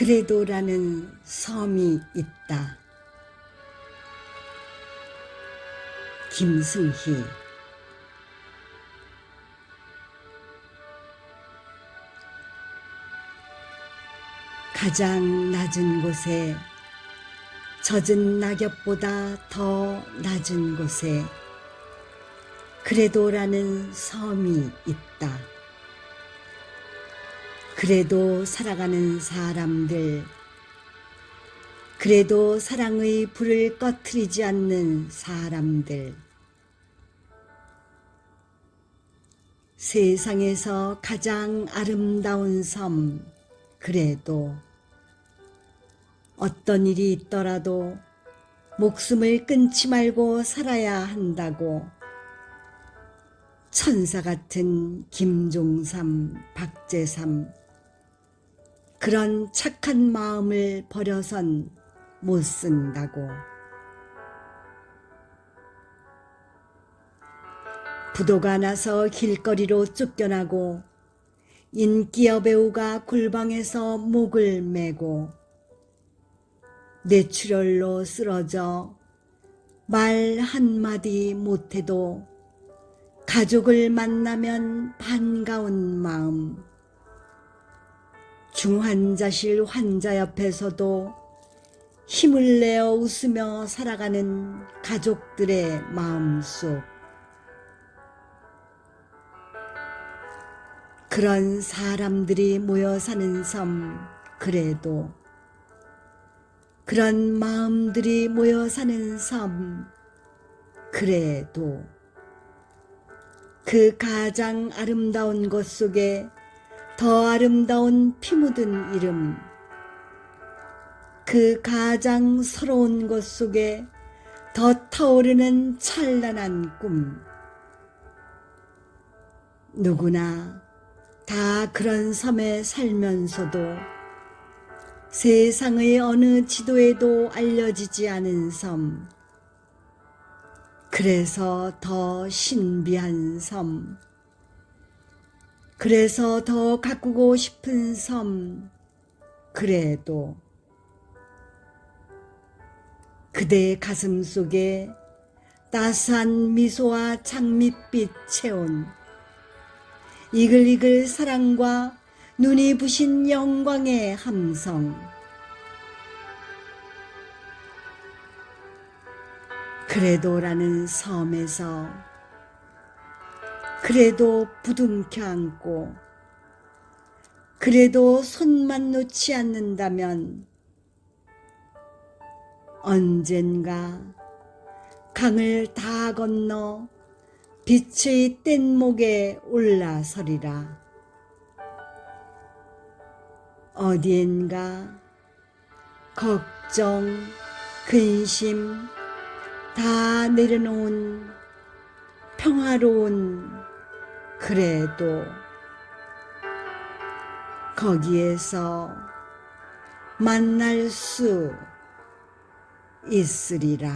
그래도라는 섬이 있다. 김승희 가장 낮은 곳에 젖은 낙엽보다 더 낮은 곳에 그래도라는 섬이 있다. 그래도 살아가는 사람들, 그래도 사랑의 불을 꺼트리지 않는 사람들, 세상에서 가장 아름다운 섬, 그래도 어떤 일이 있더라도 목숨을 끊지 말고 살아야 한다고. 천사 같은 김종삼, 박재삼, 그런 착한 마음을 버려선 못 쓴다고. 부도가 나서 길거리로 쫓겨나고 인기 여배우가 골방에서 목을 메고 뇌출혈로 쓰러져 말 한마디 못해도 가족을 만나면 반가운 마음. 중환자실 환자 옆에서도 힘을 내어 웃으며 살아가는 가족들의 마음속. 그런 사람들이 모여 사는 섬, 그래도. 그런 마음들이 모여 사는 섬, 그래도. 그 가장 아름다운 곳 속에 더 아름다운 피 묻은 이름, 그 가장 서러운 곳 속에 더 타오르는 찬란한 꿈. 누구나 다 그런 섬에 살면서도 세상의 어느 지도에도 알려지지 않은 섬. 그래서 더 신비한 섬. 그래서 더 가꾸고 싶은 섬. 그래도 그대의 가슴 속에 따스한 미소와 장밋빛 채운 이글이글 사랑과 눈이 부신 영광의 함성. 그래도라는 섬에서 그래도 부둥켜 안고 그래도 손만 놓지 않는다면 언젠가 강을 다 건너 빛의 뗏목에 올라서리라. 어디엔가 걱정, 근심 다 내려놓은 평화로운 그래도 거기에서 만날 수 있으리라.